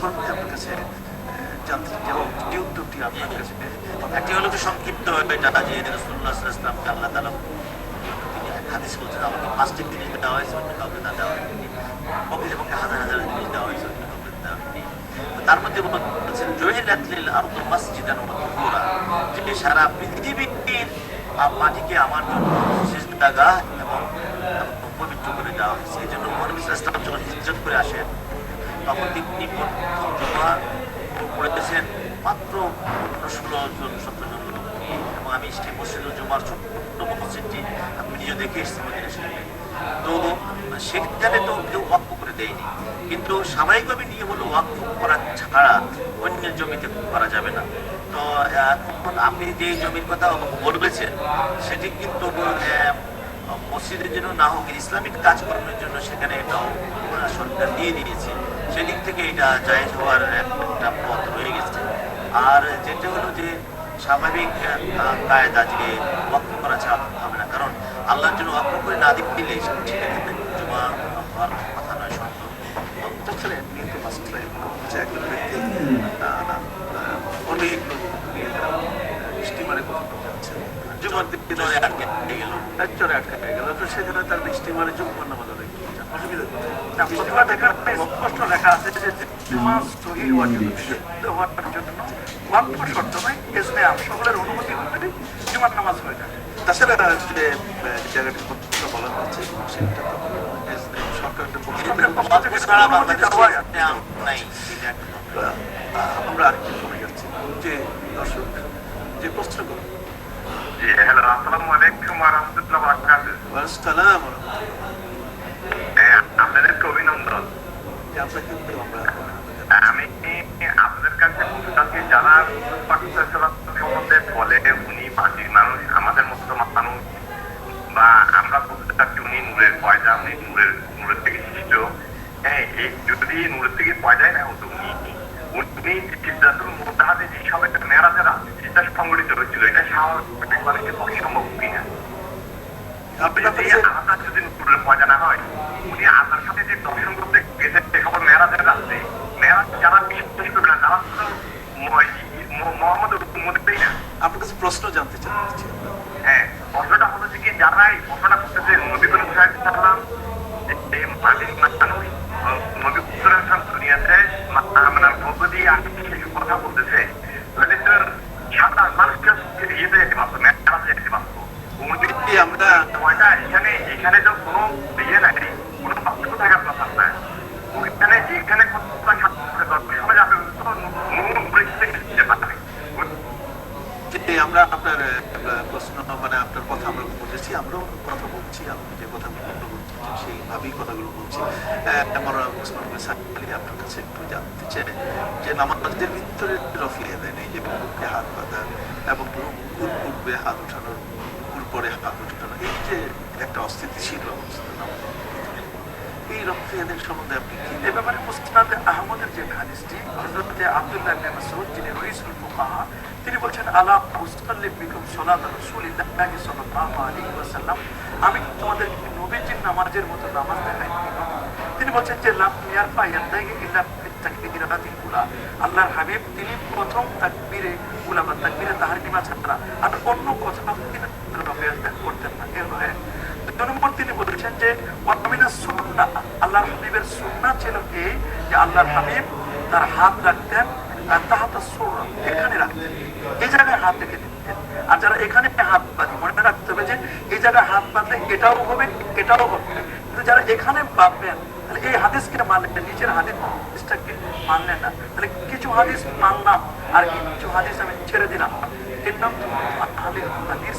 Concern আপনার আপনার কাছে একটি হলো যে সংক্ষিপ্ত জানা যে রসুল্লাহ ইসলামকে আল্লাহ তালা তিনি হাদিস বলছেন, আমাকে পাঁচটি জিনিস দেওয়া হয়েছে না দেওয়া হয়নি। এবং হাজার হাজার জিনিস দেওয়া হয়নি। তার মধ্যে বলছেন জহির রাতলিল আর তো মসজিদান পুরা যে সারা পৃথিবীর মাটিকে আমার জন্য দাগা এবং পবিত্র করে দেওয়া হয়েছে। এই জন্য মহানবী ইসলাম যখন করে আসেন তিনি প্রথম জমা পড়েছেন মাত্র ষোলো জন, সতেরো জন লোক নিয়ে। এবং আমি সেই মসজিদুল জমার ছোট্ট মসজিদটি আমি নিজে দেখে এসেছি তো সেখানে তো কেউ ওয়াক্ফ করে দেয়নি। কিন্তু স্বাভাবিকভাবে নিয়ে হলো ওয়াক্ফ করা ছাড়া অন্যের জমিতে করা যাবে না। তো এখন আপনি যে জমির কথা বলবেছেন, সেটি কিন্তু মসজিদের জন্য না হোক, ইসলামিক কাজকর্মের জন্য সেখানে এটাও সরকার দিয়ে দিয়েছে। সেদিক থেকে এটা জায়েজ হওয়ার একটা পথ রয়ে গেছে। আর যেটা হলো যে স্বাভাবিক কায়দা যে ওয়াক্ফ করা ছাড়া হবে না। কারণ আল্লাহর জন্য ওয়াক্ফ করে না দিক দিলে সেক্ষেত্রে জমা হওয়ার কথা নয় সত্য। একজন ব্যক্তি অনেক স্টিমারে কোথাও যাচ্ছে জুমার দিকে আটকে গেল। একজনে আটকা গেল। তো সেখানে তার স্টিমারে জুম্মার নামাজ অনেক। প্রতিভা দেখার স্পষ্ট লেখা আছে যে জুমা সহি হওয়ার জন্য ওয়াক্ফ শর্ত নয় এজনে সকলের অনুমতি হলে জুমার নামাজ হয়ে যায় তাছাড়া যে জায়গাটির কথা বলা হচ্ছে সেটা সরকারের পক্ষ থেকে আমরা আরেকটু কমে যাচ্ছি যে দর্শক যে প্রশ্ন করুন আসসালামু আলাইকুম ওয়া রাহমাতুল্লাহি ওয়া বারাকাতুহু। আসসালাম। হ্যাঁ, আপনাদেরকে অভিনন্দন। আমি আপনাদের কাছে কাছে যারা সম্বন্ধে বলে উনি মাটির মানুষ, আমাদের মতো মানুষ, বা আমরা বলতে চাচ্ছি উনি নূরের পয়দা, উনি নূরের নূরের থেকে সৃষ্ট হ্যাঁ এই যদি নূরের থেকে পয়দাই না হতো উনি উনি সিদ্ধাতুল মোতাহাদে যে সব একটা মেয়ারাজের চিন্তা সংগঠিত হয়েছিল, এটা স্বাভাবিক মানুষের পক্ষে সম্ভব কিনা। আপনার যদি কাছে যদি পয়দা না হয় উনি আল্লাহর সাথে যে দর্শন করতে গেছে সে খবর মেয়েরাজের রাস্তে মেয়েরাজ যারা বিশ্বাস করবে না তারা তো মোহাম্মদ না। আপনার কাছে প্রশ্ন জানতে চাচ্ছি। হ্যাঁ প্রশ্নটা হলো যে কি যারা এই প্রশ্নটা করতেছে নবী করিম সাহেব সাল্লাম যে মালিক মানুষ নবী উত্তরাখান দুনিয়াতে মা- আপনার মধ্য আসছে কথা বলতেছে সাধারণ মানুষকে ইয়েতে যেতে পারতো মেয়েরাজে যেতে পারতো এই আমরা সময়টা এখানে এখানে তো কোনো ইয়ে নাই, কোনো পার্থক্য থাকার কথা না। কথা পারবে আমরা আপনার প্রশ্ন মানে আপনার কথা আমরা বুঝেছি আমরাও কথা বলছি, আপনি যে কথাগুলো বলছেন, সেইভাবেই কথাগুলো বলছি। আমরা ওসমান আপনার কাছে একটু জানতে চাই, যে নামাজের ভিতরে রফিয়ে দেন এই যে বুকে হাত বাঁধা, এবং পূর্বে হাত উঠানো রুকুর পরে হাত উঠানো এই যে একটা অস্থিতিশীল অবস্থা এই রফিয়াদের সম্বন্ধে আপনি এ ব্যাপারে মুস্তাদ আহমদের যে হাদিসটি হযরত আব্দুল্লাহ যিনি রাইসুল ফুকাহা, তিনি বলছেন, আলা ওয়াসাল্লাম। আমি তোমাদের নবীজির নামাজের মতো নামাজ দেখাই তিনি বলছেন যে, লাম উলা। আল্লাহর হাবিব, তিনি প্রথম তাকবীরে উলা বা তাকবীরে তাহরিমা ছাড়া আর অন্য তিনি রফিয়াত করতেন না। এর নয় দুই নম্বর তিনি বলেছেন যে ওয়ামিনা সুন্না, আল্লাহর হাবিবের সুন্না ছিল এই যে আল্লাহর হাবিব তার হাত রাখতেন এটাও কিন্তু যারা এখানে বাঁধবেন এই হাদিসকে মানলেন নিজের হাদিসটাকে মানলেন না। তাহলে কিছু হাদিস মানলাম, আর কিছু হাদিস আমি ছেড়ে দিলাম। এর নাম হাদিস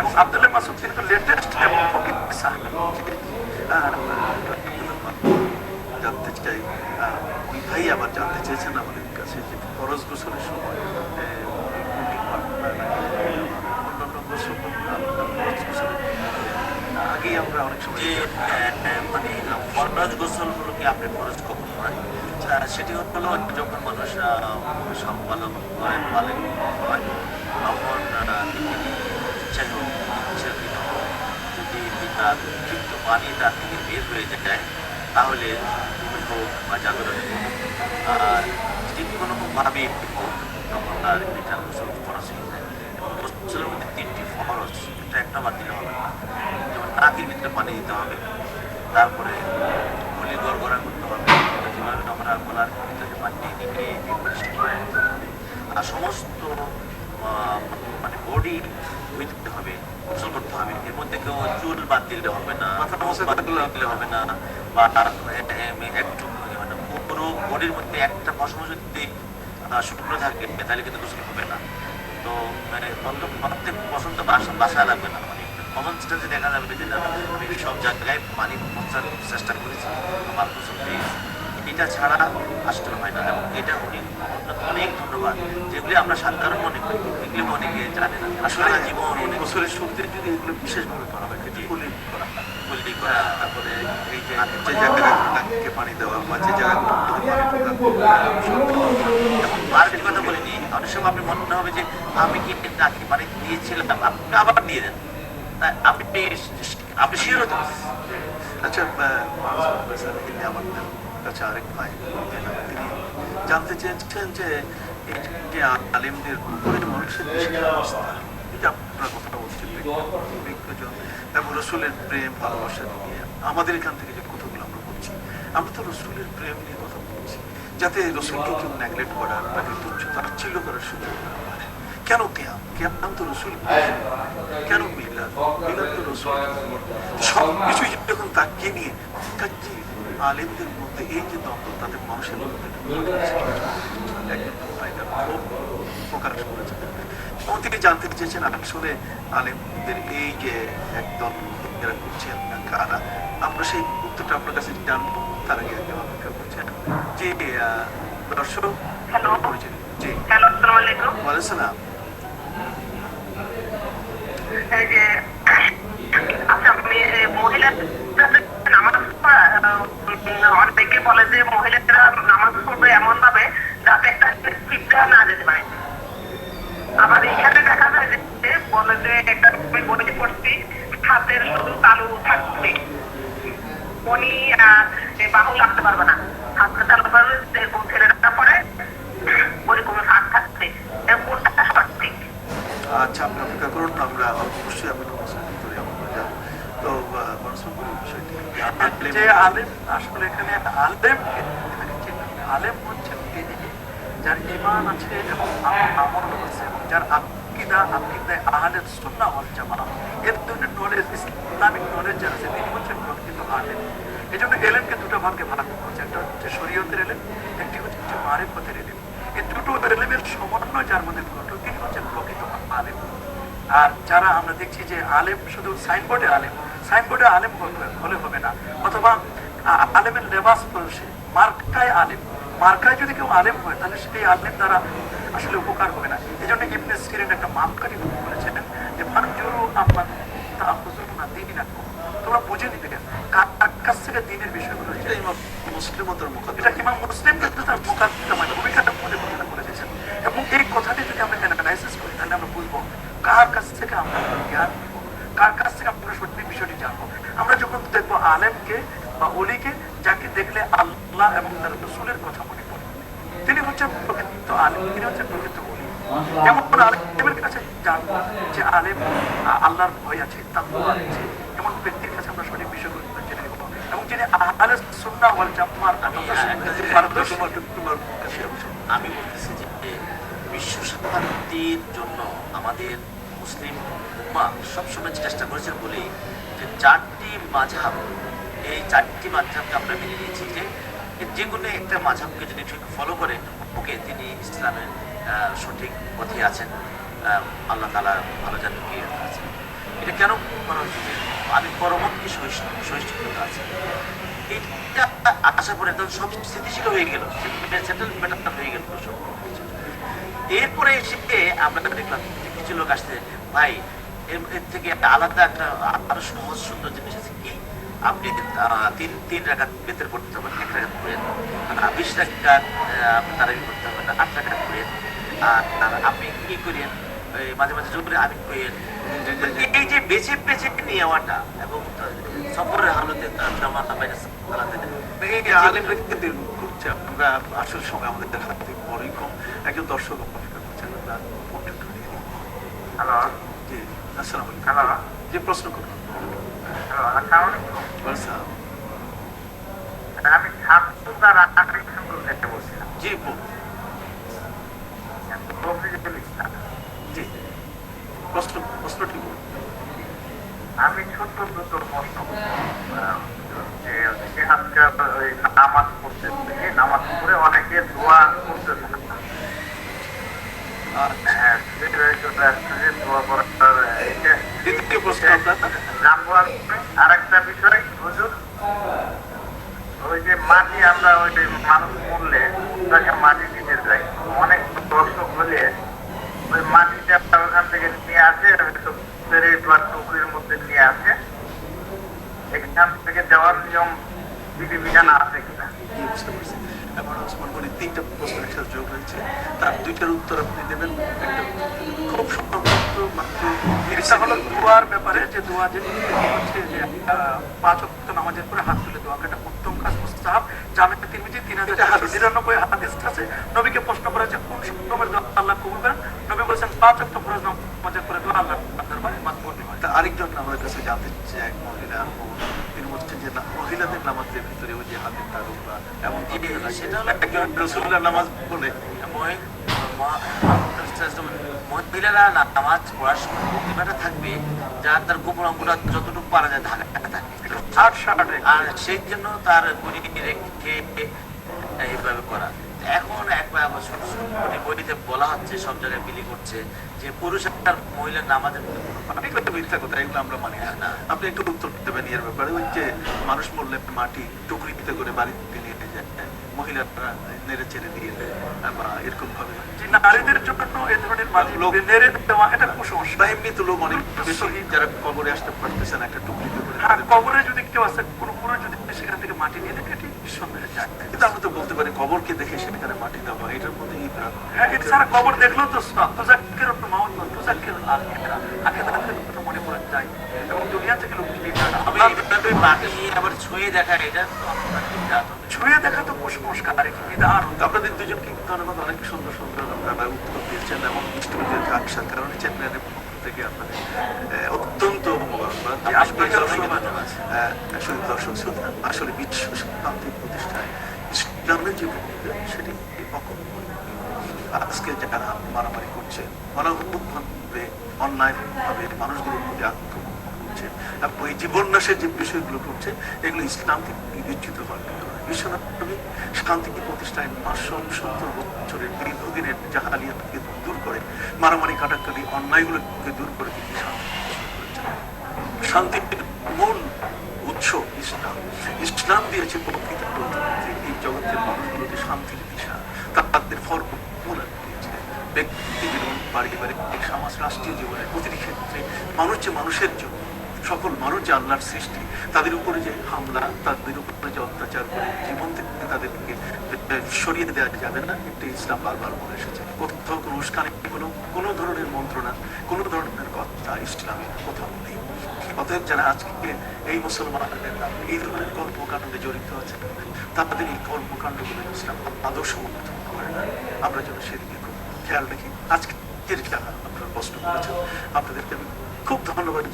এবং আব্দুল মাসুদ কিন্তু লেটেস্ট এবং ফকির জানতে চাই ওই ভাই আবার জানতে চেয়েছেন আমাদের কাছে যে খরচ গোসলের সময় আগেই আমরা অনেক সময় মানে ফরজ গোসলগুলোকে আপনি ফরজ কখন করেন? আচ্ছা, সেটি হলো, যখন মানুষ সম্পাদন করেন পালন হয় তখন তার কিন্তু পানি তার থেকে বের হয়ে যায়, তাহলে ঘুমে হোক বা জাগরণে হোক আর যে কোনোভাবে হোক তখন তার এটা গোসল এবং গোসলের মধ্যে তিনটি ফরজ এটা একটা বাদ দিলে হবে না যেমন নাকের ভিতরে পানি দিতে হবে, তারপরে গলি গড়গড়া করতে হবে যেভাবে আমরা গলার ভিতরে পানি। আর সমস্ত মানে বডি ধুইতে হবে গোসল করতে হবে এর মধ্যে কেউ বাদ দিলে হবে না, মাথা বাদ মানে মধ্যে একটা পশম যদি শুকনো থাকে, তাহলে কিন্তু গোসল হবে না। তো মানে প্রত্যেক প্রত্যেক পছন্দ বাসা বাসায় লাগবে না। মানে কমন সেন্সে দেখা যাবে, যে আমি সব জায়গায় পানি পৌঁছার চেষ্টা করেছি। এটা ছাড়া আসলে হয় না এবং এটা উনি অনেক ধন্যবাদ যেগুলি আমরা সাধারণ মনে করি এগুলি অনেকে জানে না আসলে জীবন অনেক গোসলের শুরুতে যদি এগুলো বিশেষভাবে করা হয় করা কুল্লি করা তারপরে এই যে যে জায়গায় পানি দেওয়া বা যে আরেকটি কথা বলিনি অনেক সময় আপনি মনে হবে যে আমি কি নাকি পানি দিয়েছিলাম আপনি আবার দিয়ে দেন আপনি আপনি শিওর হতে আচ্ছা আমার কাছে ভাই। তিনি জানতে চেয়েছেন যে যে উপরে মানুষের অবস্থা যে আপনারা কথা বলছেন বিজ্ঞজন এবং রসুলের প্রেম, ভালোবাসা নিয়ে আমাদের এখান থেকে যে কথাগুলো আমরা বলছি, আমরা তো রসুলের প্রেম নিয়ে কথা বলছি, যাতে রসুলকে কেউ নেগলেক্ট করার তাকে তুচ্ছ তাচ্ছিল্য করার সুযোগ না পায়। কেন কেয়াম? কেয়াম তো রসুল কেন মিলাদ মিলাদ তো রসুল সব কিছু যখন তাকে নিয়ে কাজে আলেমদের মধ্যে এই যে দ্বন্দ্ব তাদের মানুষের মধ্যে একজন প্রকাশ এবং তিনি জানতে চেয়েছেন আসলে আলেমদের এই যে একদল এরা করছেন কারা? আমরা সেই উত্তরটা আপনার কাছে জানব তার আগে আগে অপেক্ষা করছেন। যে দর্শক হ্যালো। জি। হ্যালো আসসালামু আলাইকুম এই যে আচ্ছা মে- এ, মহিলাদের নামাজ পড়া, আহ, অনেকে বলে যে মহিলারা নামাজ পড়বে এমন ভাবে যাতে একটা চিন্তা না যেতে পারে। আবার এখানে দেখা যায় যে বলে যে একটা বইতে পড়ছি, হাতের শুধু তালু থাকবে উনি বাহু লাগতে পারবে না। হাতটা চালু করবে এরকম ছেলেরা বলে কোনো ফাঁক থাকবে কোনটা সঠিক। আচ্ছা আপনি অপেক্ষা করুন, আমরা অবশ্যই আপনার প্রশ্নের উত্তরে আমরা যাব তো মানুষ বলুন বিষয়টি যে আলেম, আসলে এখানে একটা আলেম হচ্ছেন তিনি, যার ইমান আছে এবং আমল আছে এবং যার আকিদা, আকিদায় আহলের সুন্নাহ ওয়াল জামাত এর ধরনের নলেজ ইসলামিক নলেজ যার আছে, তিনি হচ্ছেন প্রকৃত আলেম। এই জন্য এলেমকে দুটো ভাগে ভাগ করছে একটা হচ্ছে শরীয়তের এলেম, একটি হচ্ছে মারেফতের এলেম। এই দুটো এলেমের সমন্বয় যার মধ্যে ঘটল তিনি হচ্ছেন প্রকৃত আলেম। আর যারা আমরা দেখছি যে আলেম শুধু সাইনবোর্ডে আলেম সাইনবোর্ডে আলেম হলে- হবে না। অথবা আলেমের লেবাস পরশে মার্কায় আলেম। মার্কায় যদি কেউ আলেম হয় তাহলে সেই আলেম দ্বারা আসলে উপকার হবে না। এই জন্য ইবনে সিরিন একটা মাপকাঠি বলেছেন যে ফারজুরু আম্মান তা হুজুর না দিনই না তোমরা বুঝে নিবে কার কার কাছ থেকে দিনের বিষয়গুলো এটা ইমাম মুসলিম ও তার এটা মুখাদ্দমা ইমাম মুসলিম তার মুকাদ্দমা ভূমিকাটা মধ্যে কথাটা বলে দিয়েছেন এবং এই কথাটি যদি আমরা অ্যানালাইসিস করি তাহলে আমরা বুঝব কার কাছ থেকে আমরা জ্ঞান নিব কার কাছ থেকে আমরা সত্যি বিষয়টি জানব আমরা যখন দেখব আলেমকে বা অলিকে যাকে দেখলে আল্লাহ এবং তার রসুলের কথা মনে পড়ে তিনি হচ্ছেন প্রকৃত আলেম তিনি হচ্ছেন প্রকৃত অলি যেমন আলেমের কাছে জানব যে আলেম আল্লাহর ভয় আছে তাকওয়া আছে। এমন ব্যক্তির কাছে আমরা সঠিক বিষয়গুলো জেনে নেব। এবং যিনি আহলে ওয়াল অবশ্য আমি বলতেছি যে বিশ্ব শান্তির জন্য আমাদের মুসলিম উম্মা সবসময় চেষ্টা করেছেন বলেই যে চারটি মাঝাব এই চারটি মাঝাবকে আমরা মেনে নিয়েছি যে যে কোনো একটা মাঝাবকে যদি ঠিক ফলো করে ওকে তিনি ইসলামের আহ, সঠিক পথে আছেন। আল্লাহ তালা ভালো জানেন কি আছেন এটা কেন করা হচ্ছে আমি পরবর্তী সহিষ্ণুতা আছে? এটা আশা করে তখন সব স্থিতিশীল হয়ে গেল। সেটেলমেন্ট হয়ে গেল। এরপরে এসে আমরা দেখলাম কিছু লোক আসছে, ভাই, এর থেকে একটা আলাদা একটা আরও সহজ সুন্দর জিনিস আছে কি? আপনি তিন তিন রাখাত বেতের করতে হবে, এক রাখাত আর বিশ রাখাত তারাবি করতে হবে, আট রাখাত করেন আর আপনি কি করেন? মাঝে মাঝে জোরে আমি এই যে বেছে বেছে নেওয়াটা এবং সফরের হালতে তার জামাতা বাইরে চালাতে এই যে আলেমরা কিন্তু এরকম আমরা আসল সময় আমাদের হাতে বড়ই কম। একজন দর্শক অপেক্ষা করছেন আমরা ফোনটা নিয়ে হ্যালো। জি আসসালামু হ্যালো। প্রশ্ন করুন। আমি ছাত্র তার বলছিলাম জি বলুন রফিকুল ইসলাম জি প্রশ্ন প্রশ্নটি আমি ছোট্ট দুটো প্রশ্ন যে আজকাল ওই নামাজ পড়তে থেকে নামাজ পড়ে অনেকে দোয়া করতে। আচ্ছা হ্যাঁ, দোয়া করার দ্বিতীয় প্রশ্ন জানব আরেকটা বিষয় হুজুর। ওই যে মাটি আমরা ওই যে মানুষ মরলে তাকে মাটি দিতে যাই। অনেক দর্শক হলে ওই মাটিটা ওখান থেকে নিয়ে আসে ব্যাপারে যে দোয়া যে হচ্ছে পাঁচ ওয়াক্ত নামাজের পরে হাত তুলে দোয়া। এটা উত্তম কাজ নিরানব্বই হাদিস আছে। নবীকে প্রশ্ন করা যে কোন সময় দোয়া আল্লাহ কবুল করেন নবী বলেছেন পাঁচ ওয়াক্ত ফরজ নামাজের পরে দোয়া আল্লাহ আপনার বাড়ি মাতবুল হয় তা আরেকজন জানতে চাচ্ছে এক মহিলা তিনি বলছেন যে মহিলাদের নামাজের ভিতরে ওই যে হাতের তারু বা এমন সেটা একজন রসুল্লাহ নামাজ বলে মহি- মহিলারা নামাজ পড়ার সময় থাকবে যার তার গোপন অঙ্গটা যতটুকু পারা যায় ঢাকা থাকবে আর সেই জন্য তার গুলি রেখে এইভাবে করা। এখন করে বইতে বলা হচ্ছে সব জায়গায় বিলি করছে যে পুরুষ আর মহিলার নামাজের মধ্যে কোনো পার্থক্য এগুলো তো মিথ্যা কথা? এগুলো আমরা মানি না। না। আপনি একটু উত্তর দেবেন এর ব্যাপারে। ওই যে মানুষ মরলে মাটি টুকরিতে করে বাড়িতে নিয়ে যায় মহিলারা নেড়ে চেড়ে দিয়ে দেয় বা এরকম ভাবে নারীদের জন্য এ ধরনের লোক- নেড়ে দেওয়া এটা কুসংস্কার এমনি তো লোক অনেক বেশি যারা কবরে আসতে পারতেছে না একটা টুকরিতে করে কবরে যদি কেউ আসে কোনো পুরো যদি সেখান থেকে মাটি নিয়ে দেয় নিঃসন্দেহে যায় কিন্তু আমরা তো বলতে পারি কবরকে দেখে সেখানে মাটি দেওয়া এটার মধ্যে হ্যাঁ কবর দেখলেও তো তোজাক্কের আখিরা কথা মনে পড়ে যায়। এবং দুনিয়া থেকে লোক আবার ছুঁয়ে দেখা এটা। ছুঁয়ে দেখা তো কুসংস্কার তো আপনাদের দুজনকে ধন্যবাদ অনেক সুন্দর সুন্দর আপনারা উত্তর দিয়েছেন এবং স্টুডিওতে আসার কারণে চ্যাম্পিয়নের পক্ষ থেকে আপনাদের অত্যন্ত আপনাকে ধন্যবাদ। ধন্যবাদ। আসলে দর্শক শ্রোতা আসলে বিশ্ব শান্তি প্রতিষ্ঠায় ইসলামের যে ভূমিকা সেটি আজকে যারা মারামারি করছে অনাহুতভাবে অন্যায়ভাবে মানুষগুলোর প্রতি আক্রমণ করছে এবং এই জীবন্যাসের যে বিষয়গুলো করছে এগুলো ইসলাম থেকে বিবেচিত হওয়ার। বিশ্বনাথী শান্তি প্রতিষ্ঠায় পাঁচশো সত্তর বছরের দীর্ঘদিনের জাহালিয়াতকে দূর করে মারামারি কাটাকাটি অন্যায়গুলোকে দূর করে তিনি শান্তি শান্তির মূল উৎস ইসলাম। ইসলাম দিয়েছে প্রকৃত এই জগতের মানুষগুলোতে শান্তির দিশা। তাদের ফর্মুলা দিয়েছে ব্যক্তি জীবন, পারিবারিক সমাজ, রাষ্ট্রীয় জীবনের প্রতিটি ক্ষেত্রে মানুষ যে মানুষের জন্য, সকল মানুষ যে আল্লাহর সৃষ্টি, তাদের উপরে যে হামলা, তাদের উপরে যে অত্যাচার করে জীবন থেকে তাদেরকে সরিয়ে দেওয়া যাবে না, এটা ইসলাম বারবার বলে এসেছে। কোথাও কোনো উস্কানি, কোনো কোনো ধরনের মন্ত্রণা, কোনো ধরনের কথা ইসলামের কোথাও নেই। অতএব যারা আজকে এই মুসলমানদের এই ধরনের কর্মকাণ্ডে জড়িত আছে তাদের এই কর্মকাণ্ডগুলো ইসলাম আদর্শ সমর্থন করে না। আমরা যেন সেদিকে খুব খেয়াল রাখি। আজকের যারা আপনারা প্রশ্ন করেছেন। আপনাদেরকে আমি খুব ধন্যবাদ।